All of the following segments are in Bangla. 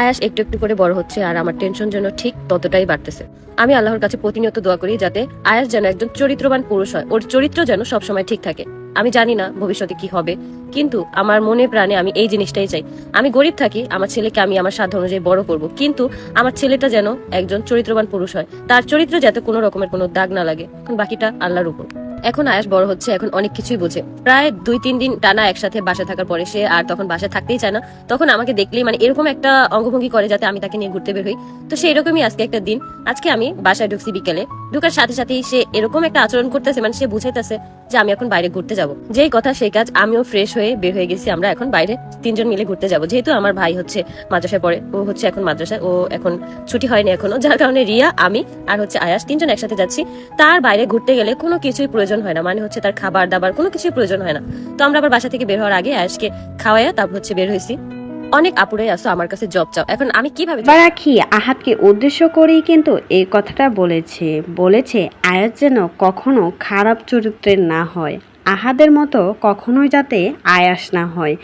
আয়াস একটু একটু করে বড় হচ্ছে আর আমার টেনশন যেন ঠিক ততটাই বাড়তেছে। আমি আল্লাহর কাছে প্রতিনিয়ত দোয়া করি যাতে আয়াস যেন একজন চরিত্রবান পুরুষ হয়। ওর চরিত্র যেন সবসময় ঠিক থাকে। আমি জানি না ভবিষ্যতে কি হবে, কিন্তু আমার মনে প্রাণে আমি এই জিনিসটাই চাই। আমি গরিব থাকি, আমার ছেলেকে আমি আমার সাধ্য অনুযায়ী বড় করব, কিন্তু আমার ছেলেটা যেন একজন চরিত্রবান পুরুষ হয়। তার চরিত্র যাতে কোনো রকমের কোনো দাগ না লাগে। বাকিটা আল্লাহর উপর। এখন আয়াস বড় হচ্ছে, এখন অনেক কিছুই বোঝে। প্রায় দুই তিন দিন টানা একসাথে বাসা থাকার পরে সে আর তখন বাসায় থাকতেই চায় না। তখন আমাকে দেখলেই মানে এরকম একটা অঙ্গভঙ্গি করে যাতে আমি তাকে নিয়ে ঘুরতে বের হই। তো সেই রকমই আজকে একটা দিন। আজকে আমি বাসায় ঢুকছি বিকেলে। ঢুকার সাথে সাথেই সে এরকম একটা আচরণ করতেছে মানে সে বুঝাইতেছে যে আমি এখন বাইরে ঘুরতে যাব। যেই কথা, সেই কাজ আমিও ফ্রেশ হয়ে বের হয়ে গেছি। আমরা এখন বাইরে তিনজন মিলে ঘুরতে যাব। যেহেতু আমার ভাই হচ্ছে মাদ্রাসায় পড়ে, ও হচ্ছে এখন মাদ্রাসায়, ও এখন ছুটি হয়নি এখনও। যার কারণে রিয়া, আমি আর হচ্ছে আয়াস তিনজন একসাথে যাচ্ছি। তার বাইরে ঘুরতে গেলে কোনো কিছুই প্রয়োজন হয় না। মানে হচ্ছে তার খাবার দাবার কোনো কিছুই প্রয়োজন হয় না। তো আমরা আবার বাসা থেকে বের হওয়ার আগে আয়াসকে খাওয়াইয়া তারপর হচ্ছে বের হয়েছি। অনেক আপুরাই আসো আমার কাছে জব চাও। এখন আমি কীভাবে রাখি আহাতকে উদ্দেশ্য করেই কিন্তু এই কথাটা বলেছে। বলেছে, আয়াত যেন কখনো খারাপ চরিত্রের না হয়। আহাদের মতো কখনোই যাতে আয়াস না হয়।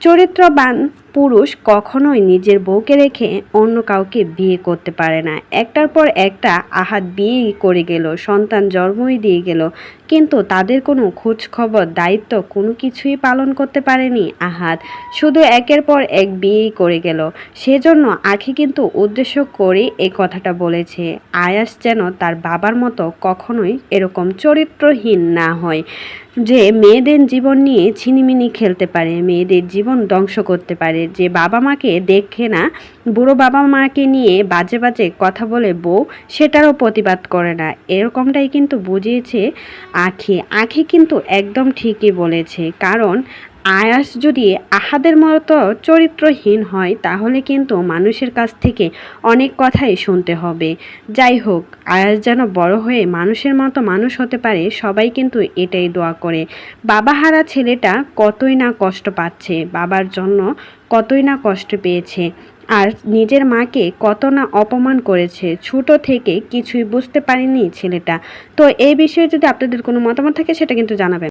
চরিত্রবান পুরুষ কখনোই নিজের বউকে রেখে অন্য কাউকে বিয়ে করতে পারে না। একটার পর একটা আহাত বিয়েই করে গেল, সন্তান জন্মই দিয়ে গেল। কিন্তু তাদের কোনো খোঁজ খবর দায়িত্ব কোনো কিছুই পালন করতে পারেনি আহাত। শুধু একের পর এক বিয়েই করে গেল। সেজন্য আখি কিন্তু উদ্দেশ্য করে এই কথাটা বলেছে, আয়াস যেন তার বাবার মতো কখনোই এরকম চরিত্রহীন না হয়, যে মেয়েদের জীবন নিয়ে ছিনিমিনি খেলতে পারে, মেয়েদের জীবন ধ্বংস করতে পারে। যে বাবা মাকে দেখে না, বুড়ো বাবা মাকে নিয়ে বাজে বাজে কথা বলে বউ সেটারও প্রতিবাদ করে না। এরকমটাই কিন্তু বুঝিয়েছে আখি। আখি কিন্তু একদম ঠিকই বলেছে। কারণ আয়াস যদি আহাদের মতো চরিত্রহীন হয়, তাহলে কিন্তু মানুষের কাছ থেকে অনেক কথাই শুনতে হবে। যাই হোক, আয়াস যেন বড় হয়ে মানুষের মতো মানুষ হতে পারে, সবাই কিন্তু এটাই দোয়া করে। বাবা হারা ছেলেটা কতই না কষ্ট পাচ্ছে, বাবার জন্য কতই না কষ্ট পেয়েছে। আর নিজের মাকে কত না অপমান করেছে, ছোট থেকে কিছুই বুঝতে পারেনি ছেলেটা। তো এই বিষয়ে যদি আপনাদের কোনো মতামত থাকে, সেটা কিন্তু জানাবেন।